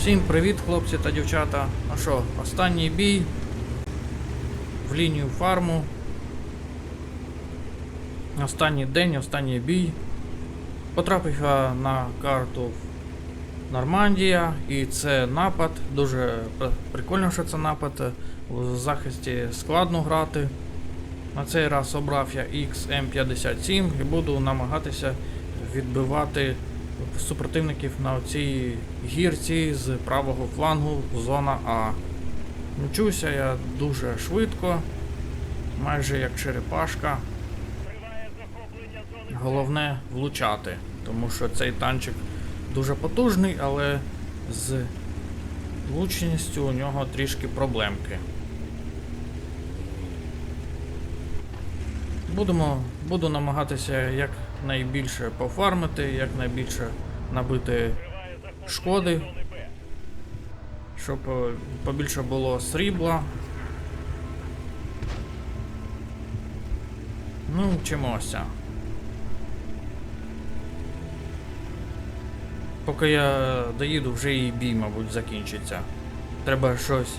Всім привіт, хлопці та дівчата. Ну що, останній бій в лінію фарму. Останній день, останній бій. Потрапив я на карту Нормандія, і це напад. Дуже прикольно, що це напад. В захисті складно грати. На цей раз обрав я XM57 і буду намагатися відбивати супротивників на цій гірці з правого флангу зона А. Мчуся я дуже швидко, майже як черепашка. Головне влучати, тому що цей танчик дуже потужний, але з влучністю у нього трішки проблемки. Будемо, буду намагатися якнайбільше пофармити, якнайбільше набити шкоди, щоб е, побільше було срібла. Ну, вчимося. Поки я доїду, вже і бій, мабуть, закінчиться. Треба щось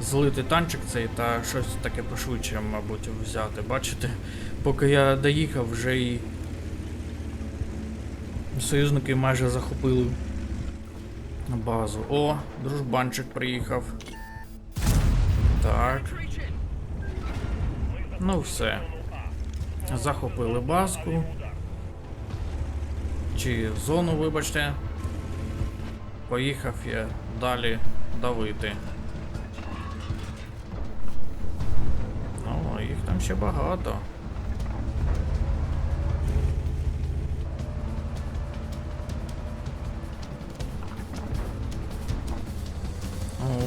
злити танчик цей та щось таке пошвидше, мабуть, взяти. Бачите, поки я доїхав, вже і союзники майже захопили базу. О, дружбанчик приїхав. Так. Ну все. Захопили базку. Чи зону, вибачте. Поїхав я далі давити. Ще багато.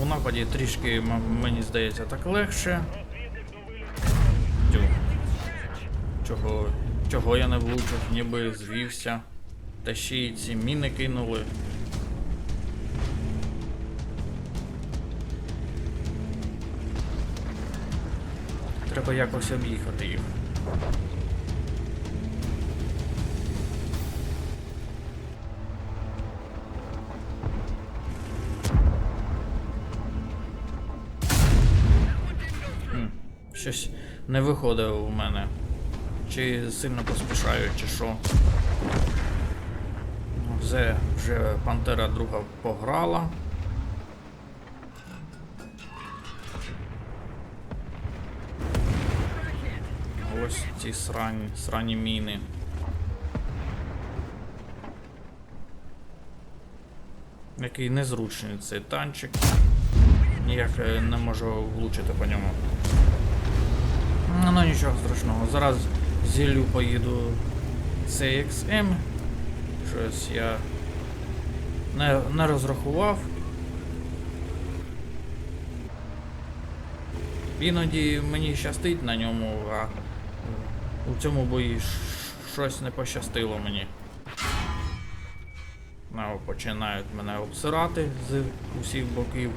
У нападі трішки, мені здається, так легше. Тю. Чого, чого я не влучив, ніби звівся. Та ще й ці міни кинули. Треба якось об'їхати їх. Щось не виходить у мене. Чи сильно поспішаю, чи що. Вже, вже Пантера друга пограла. Ось ці срані, срані міни. Який незручний цей танчик. Ніяк е, не можу влучити по ньому. Ну, нічого страшного. Зараз зіллю поїду CXM. Щось я не, не розрахував. Іноді мені щастить на ньому, а у цьому бої щось не пощастило мені. Ну, починають мене обсирати з усіх боків.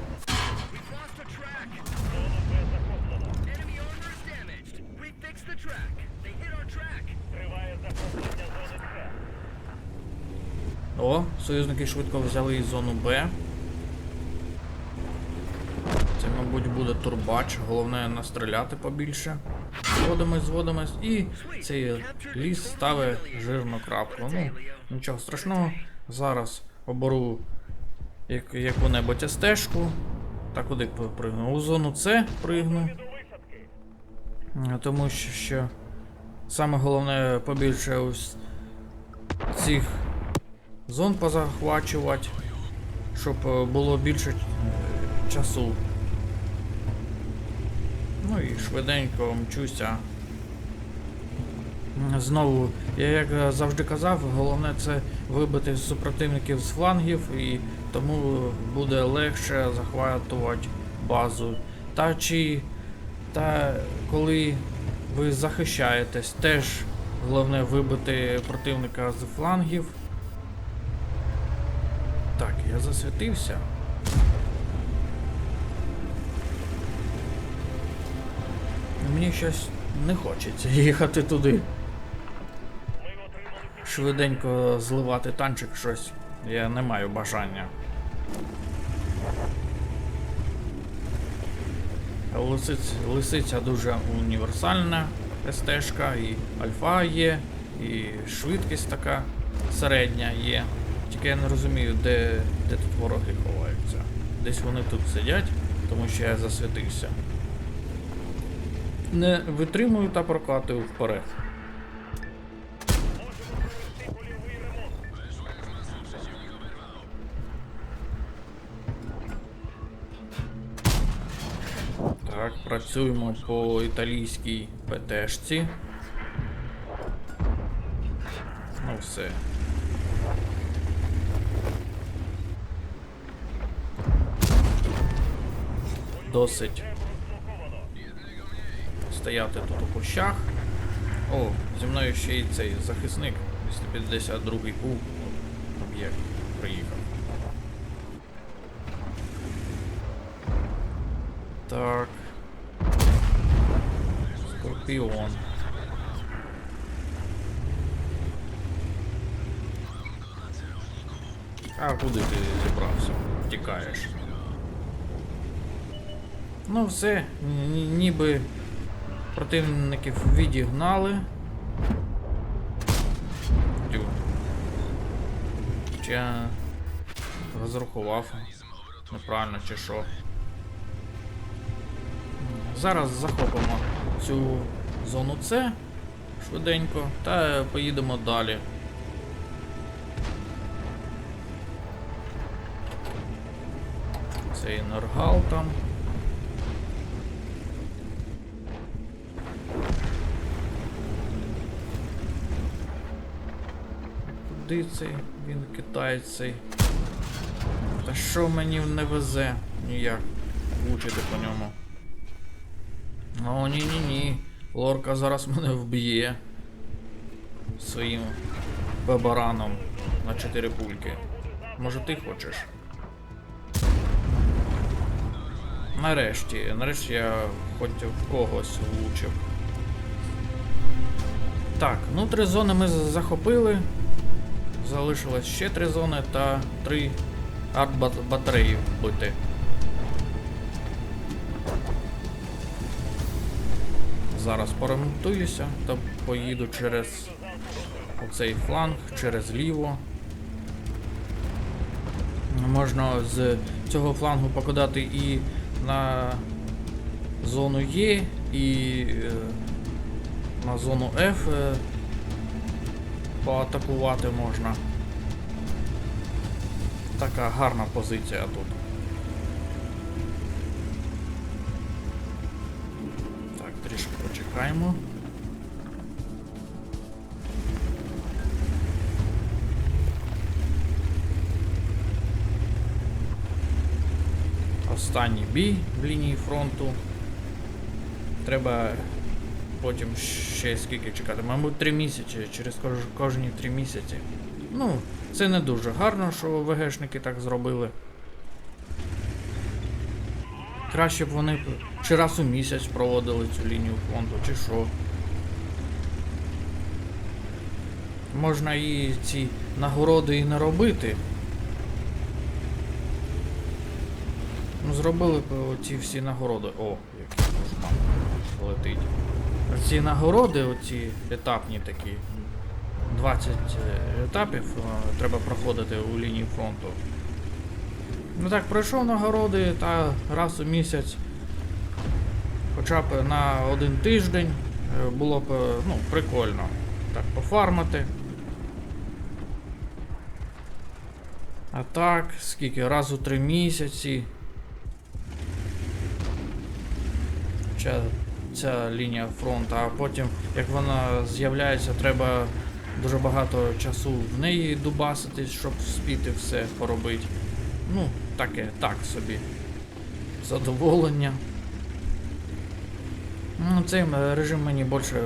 О, союзники швидко взяли зону Б. Це, мабуть, буде турбач. Головне настріляти побільше. Зводимось, зводимось і цей ліс ставить жирну крапку. Ну, нічого страшного. Зараз оберу як, яку-небудь стежку. Та куди пригну? У зону С пригну. Тому що, що саме головне побільше ось цих зон позахвачувати, щоб е, було більше е, часу. Ну і швиденько мчуся. Знову, я як завжди казав, головне це вибити супротивників з флангів, і тому буде легше захватувати базу. Та чи та коли ви захищаєтесь, теж головне вибити противника з флангів. Так, я засвітився. Мені щось не хочеться їхати туди. Швиденько зливати танчик щось. Я не маю бажання. Лисиця, лисиця дуже універсальна СТ-шка, і альфа є, і швидкість така середня є. Тільки я не розумію, де, де тут вороги ховаються. Десь вони тут сидять, тому що я засвітився. Не витримую та прокатую вперед. Так, працюємо по італійській ПТшці. Ну все. Досить стояти тут у кущах. О, зі мною ще й цей захисник 252-й У. Об'єкт приїхав. Так. Скорпіон. А куди ти зібрався? Тікаєш. Ну все, ніби противників відігнали. Тю. Чи я розрахував неправильно чи що. Зараз захопимо цю зону С швиденько та поїдемо далі. Цей Норгал там. Куди цей? Він китаєць цей. Та що мені не везе ніяк влучити по ньому. О, ні ні ні. Лорка зараз мене вб'є. Своїм бабараном на 4 пульки. Може ти хочеш? Нарешті, нарешті я хоч в когось влучив. Так, ну три зони ми захопили. Залишилось ще три зони та три арт-батареї вбити. Зараз поремонтуюся та поїду через оцей фланг, через ліво. Можна з цього флангу покидати і на зону Е, і е, на зону F поатакувати можна. Така гарна позиція тут. Так, трішки почекаємо. Останній бій в лінії фронту. Треба потім ще скільки чекати. Мабуть, три місяці, через кож, кожні три місяці. Ну, це не дуже гарно, що ВГшники так зробили. Краще б вони чи раз у місяць проводили цю лінію фронту, чи що. Можна і ці нагороди і не робити. Ну, зробили б ці всі нагороди. О, який кошмар летить. Ці нагороди, оці етапні такі. 20 етапів е, треба проходити у лінії фронту. Ну так, пройшов нагороди та раз у місяць, хоча б на один тиждень е, було б е, ну, прикольно так пофармити. А так, скільки? Раз у три місяці. Ця, ця лінія фронту, а потім, як вона з'являється, треба дуже багато часу в неї дубаситись, щоб вспіти все поробити. Ну, таке, так собі. Задоволення. Ну, цей режим мені більше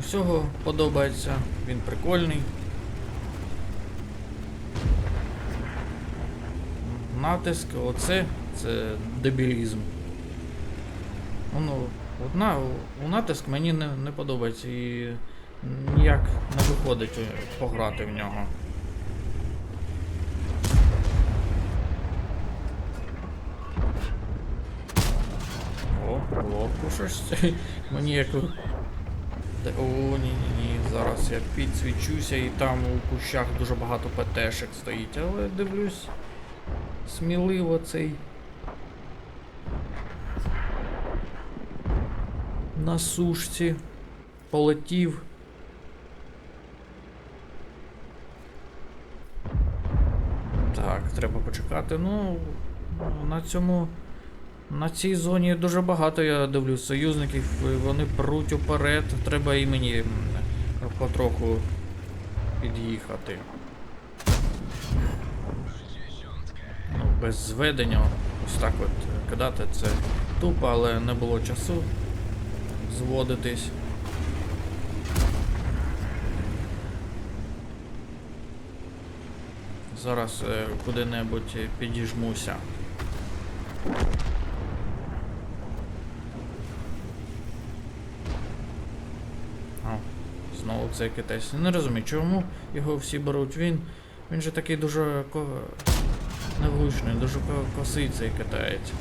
усього подобається. Він прикольний. Натиск, оце це дебілізм. Ну, Одна у натиск мені не не подобається і ніяк не виходить е, пограти в нього. О, ловку щось. мені як... О, ні-ні-ні, зараз я підсвічуся і там у кущах дуже багато ПТшек стоїть, але дивлюсь, сміливо цей. На сушці. Полетів. Так, треба почекати. Ну, на цьому. На цій зоні дуже багато, я дивлюсь, союзників, вони пруть уперед. Треба і мені потроху під'їхати. Ну, без зведення, ось так от кидати це тупо, але не було часу зводитись. Зараз е, куди-небудь підіжмуся. О, знову цей китайсь. Не розумію, чому його всі беруть. Він. Він же такий дуже ко... невлучний, дуже косий цей китаєць.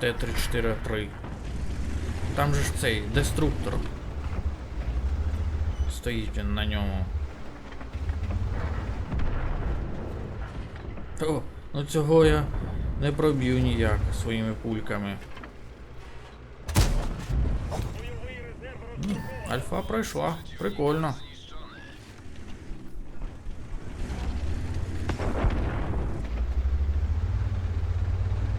Т-34-3. Там же ж цей деструктор. Стоїть він на ньому. О, ну цього я не проб'ю ніяк своїми пульками. Альфа пройшла. Прикольно.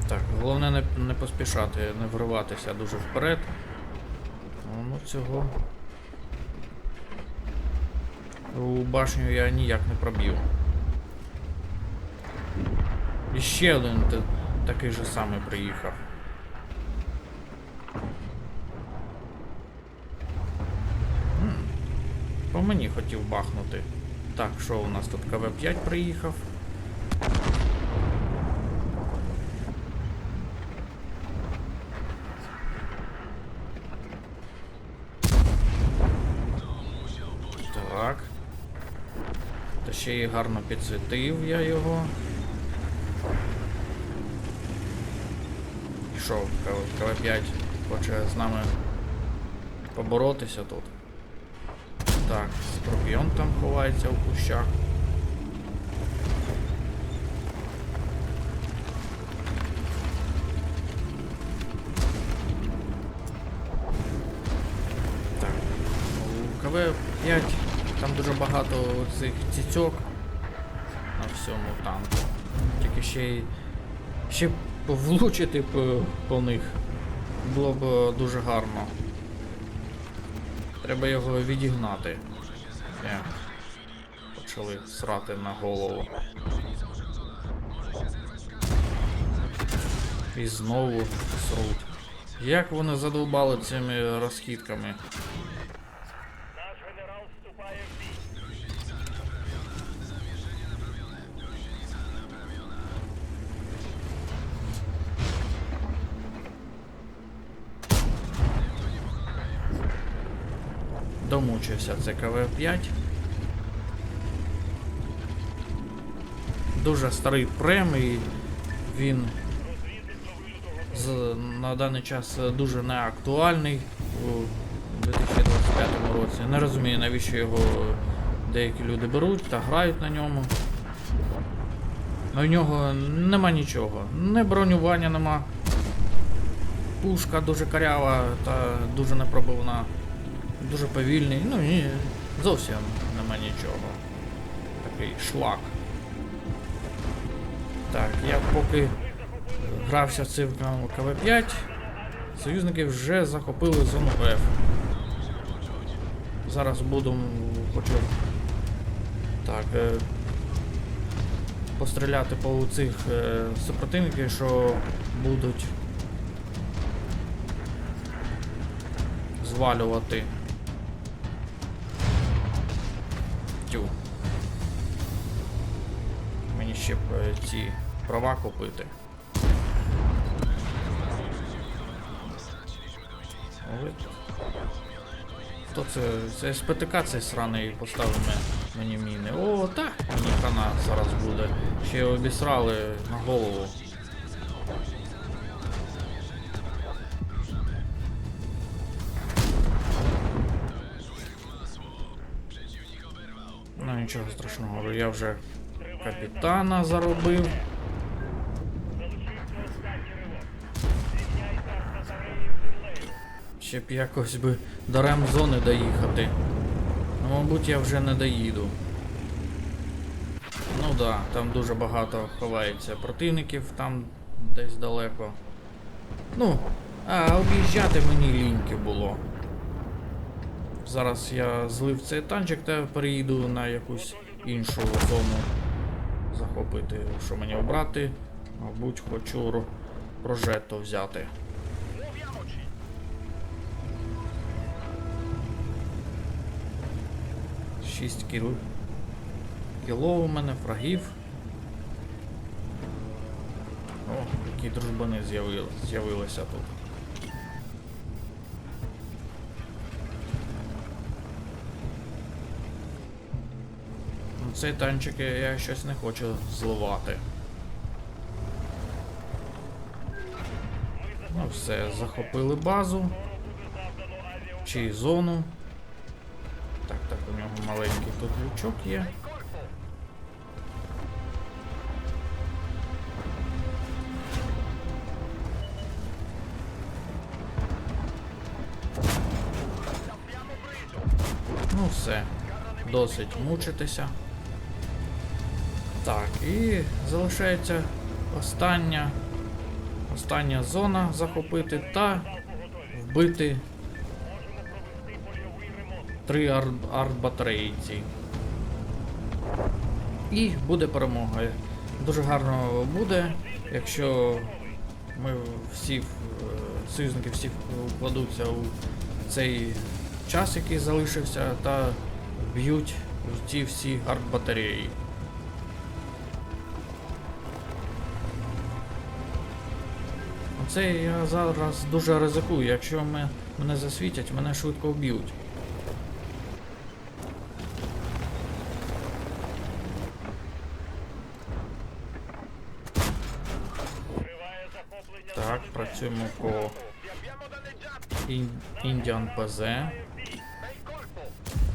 Так, головне не, не поспішати, не вриватися дуже вперед. Ну цього. У башню я ніяк не проб'ю. І ще один такий же самий приїхав. По мені хотів бахнути. Так, що у нас тут КВ-5 приїхав? Гарно підсвітив я його. Пішов КВ-5 хоче з нами поборотися тут. Так, Скорпіон там ховається у кущах. У КВ-5 там дуже багато цих цицьок всьому танку. Тільки ще й ще влучити по, по них було б дуже гарно. Треба його відігнати. Е, почали срати на голову. І знову сруть. Як вони задовбали цими розхідками? Наш генерал вступає в бій. Домучився це КВ-5. Дуже старий прем і він з, на даний час дуже неактуальний у 2025 році. Не розумію, навіщо його деякі люди беруть та грають на ньому. У нього нема нічого. Не бронювання нема. Пушка дуже карява та дуже непробивна. Дуже повільний. Ну і зовсім нема нічого. Такий шлак. Так, я поки грався цим КВ-5, союзники вже захопили зону F. Зараз буду хочу так, е, постріляти по цих е, супротивників, що будуть звалювати. Тю. Мені ще е, ці права купити. Хто це? Це СПТК цей сраний поставив мені міни. О, так, мені хана зараз буде. Ще обісрали на голову. Нічого страшного, я вже капітана заробив. Ще б якось би до ремзони доїхати. Ну, мабуть, я вже не доїду. Ну да, там дуже багато ховається противників, там десь далеко. Ну, а об'їжджати мені ліньки було. Зараз я злив цей танчик та переїду на якусь іншу зону захопити. Що мені обрати? Мабуть, хочу прожето взяти. Шість кіл... кіло у мене, фрагів. О, які дружбани з'явили- з'явилися тут. Цей танчик я- щось не хочу зливати. Ну все, захопили базу. Чи зону. Так, так, у нього маленький тут лючок є. Ну все, досить мучитися. Так, і залишається остання, остання зона захопити та вбити три ар- арт-батареїці. І буде перемога. Дуже гарно буде, якщо ми всі е, союзники всі вкладуться у цей час, який залишився, та б'ють ті всі арт-батареї. Це я зараз дуже ризикую. Якщо ми, мене засвітять, мене швидко вб'ють. Так, працюємо по Індіан ПЗ.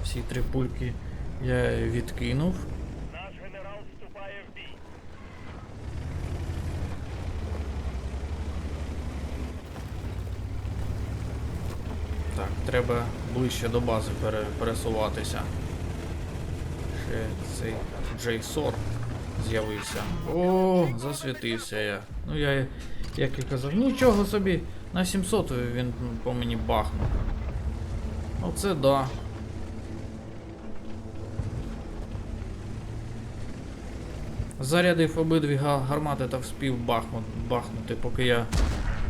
Всі три пульки я відкинув. Наш генерал вступає в бій. Так, треба ближче до бази пересуватися. Ще цей Джейсор з'явився. О, засвітився я. Ну я, як і казав, нічого собі, на 700 він по мені бахнув. Оце да. Зарядив обидві гармати та вспів бахнути, поки я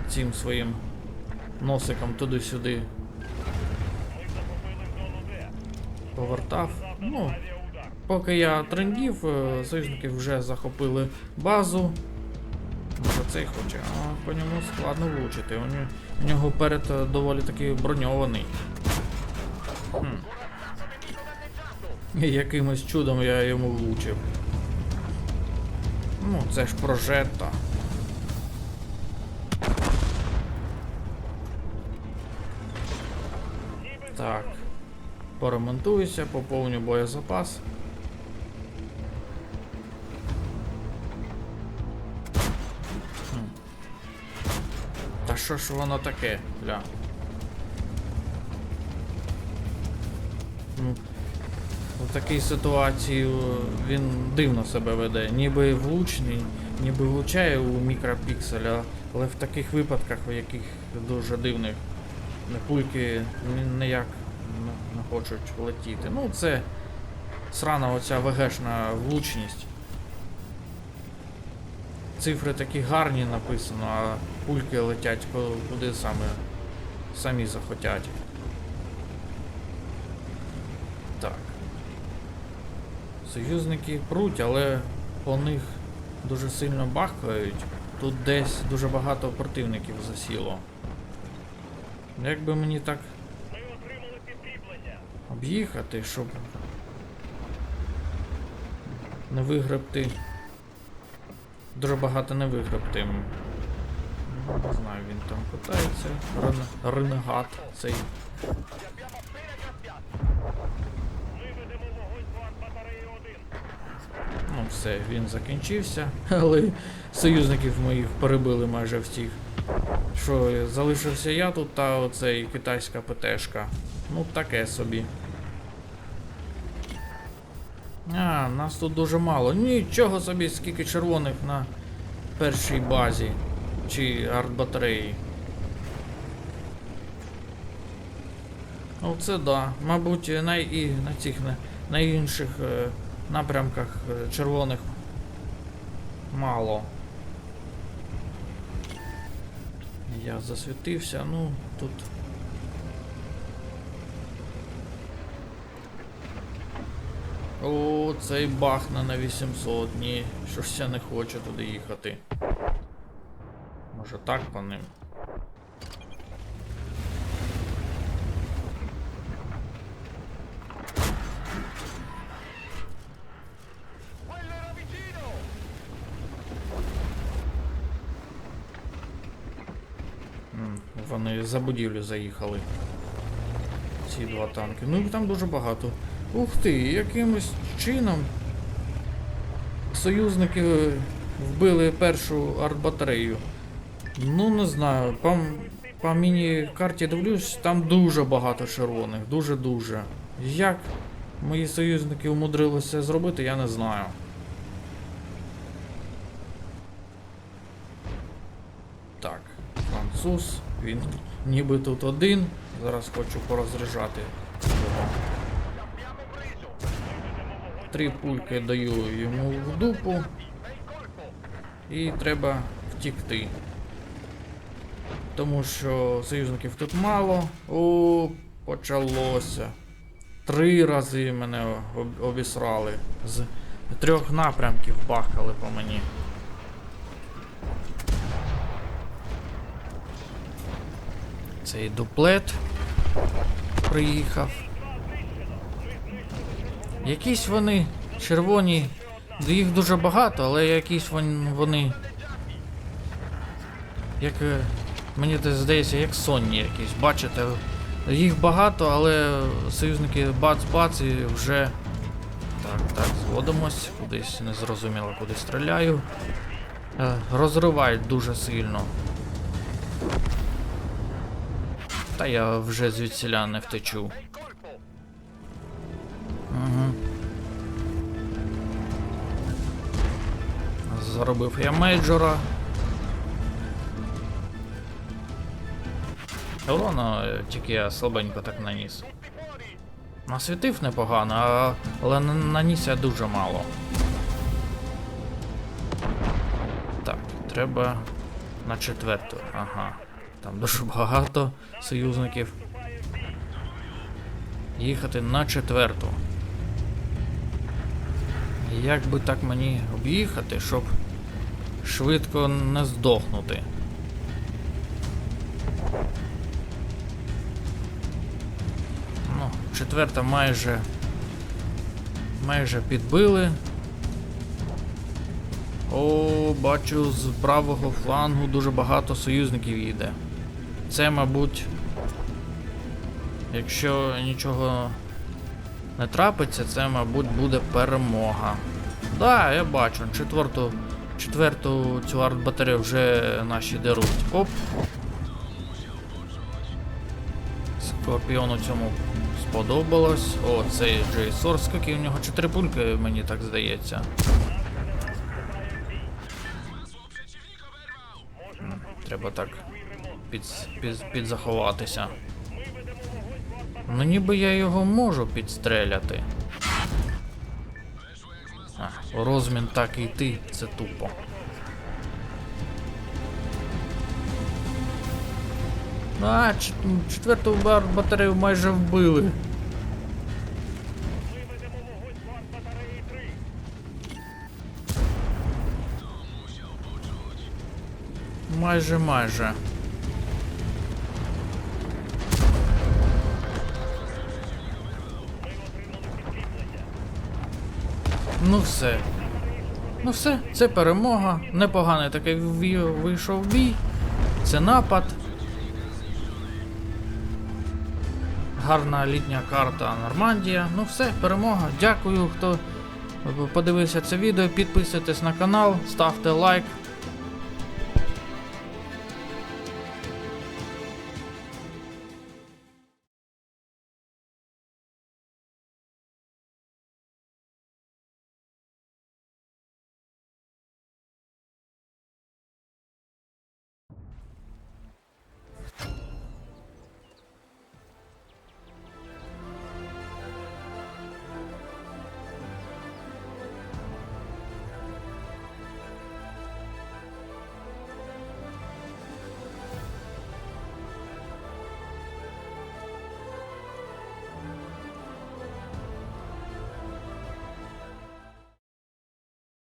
цим своїм носиком туди-сюди повертав. Ну, поки я трендів, е, союзники вже захопили базу. Може цей хоче, а по ньому складно влучити. У нього, перед е, доволі таки броньований. Хм. Якимось чудом я йому влучив. Ну, це ж прожетта. Поремонтуюся, поповню боєзапас. Та що ж воно таке, бля? Ну, в такій ситуації е, він дивно себе веде. Ніби влучний, ніби влучає у мікропіксель, але в таких випадках, в яких дуже дивних пульки ніяк хочуть летіти. Ну, це срана оця ВГшна влучність. Цифри такі гарні написано, а пульки летять куди саме самі захотять. Так. Союзники пруть, але по них дуже сильно бахкають. Тут десь дуже багато противників засіло. Як би мені так. Об'їхати, щоб не вигребти. Дуже багато не вигребти. Не знаю, він там питається. Рен... Ренегат цей. Ну, все, він закінчився, але союзників моїх перебили майже всіх. Що, залишився я тут та оцей китайська ПТшка. Ну, таке собі. А, нас тут дуже мало. Нічого собі, скільки червоних на першій базі. Чи артбатареї. Ну це да. Мабуть, на, і на цих на, на інших е, напрямках е, червоних мало. Я засвітився, ну тут. О, цей бахне на 800. Ні, що ж я не хочу туди їхати. Може так по ним. Вони за будівлю заїхали. Ці два танки. Ну їх там дуже багато. Ух ти, якимось чином союзники е, вбили першу артбатарею. Ну не знаю, по, по міні-карті дивлюсь, там дуже багато червоних, дуже-дуже. Як мої союзники умудрилися зробити, я не знаю. Так, француз, він ніби тут один. Зараз хочу порозряджати його. Три пульки даю йому в дупу. І треба втікти. Тому що союзників тут мало. О, почалося. Три рази мене обісрали. З трьох напрямків бахали по мені. Цей дуплет приїхав. Якісь вони червоні, їх дуже багато, але якісь вони. Як. е, Мені здається, як сонні якісь. Бачите, їх багато, але союзники бац-бац і вже. Так, так, зводимось, кудись незрозуміло, куди стріляю. Е, Розривають дуже сильно. Та я вже звідсіля не втечу. Заробив я мейджора. Воно е, тільки я слабенько так наніс. Насвітив непогано, але на- наніс я дуже мало. Так, треба на четверту. Ага. Там дуже багато союзників. Їхати на четверту. Як би так мені об'їхати, щоб швидко не здохнути. Ну, четверта майже. Майже підбили. О, бачу, з правого флангу дуже багато союзників їде. Це, мабуть, якщо нічого не трапиться, це, мабуть, буде перемога. Да, я бачу, четверту, четверту цю артбатарею вже наші деруть. Оп. Скорпіону цьому сподобалось. О, цей Джей Сорс, скільки у нього 4 пульки, мені так здається. Треба так під, під, підзаховатися. Ну ніби я його можу підстреляти. Розмін так і йти, це тупо. А, четверту батарею майже вбили. Майже, майже. Ну все, Ну все, це перемога. Непоганий такий вийшов бій. Це напад. Гарна літня карта Нормандія. Ну все, перемога. Дякую, хто подивився це відео. Підписуйтесь на канал, ставте лайк.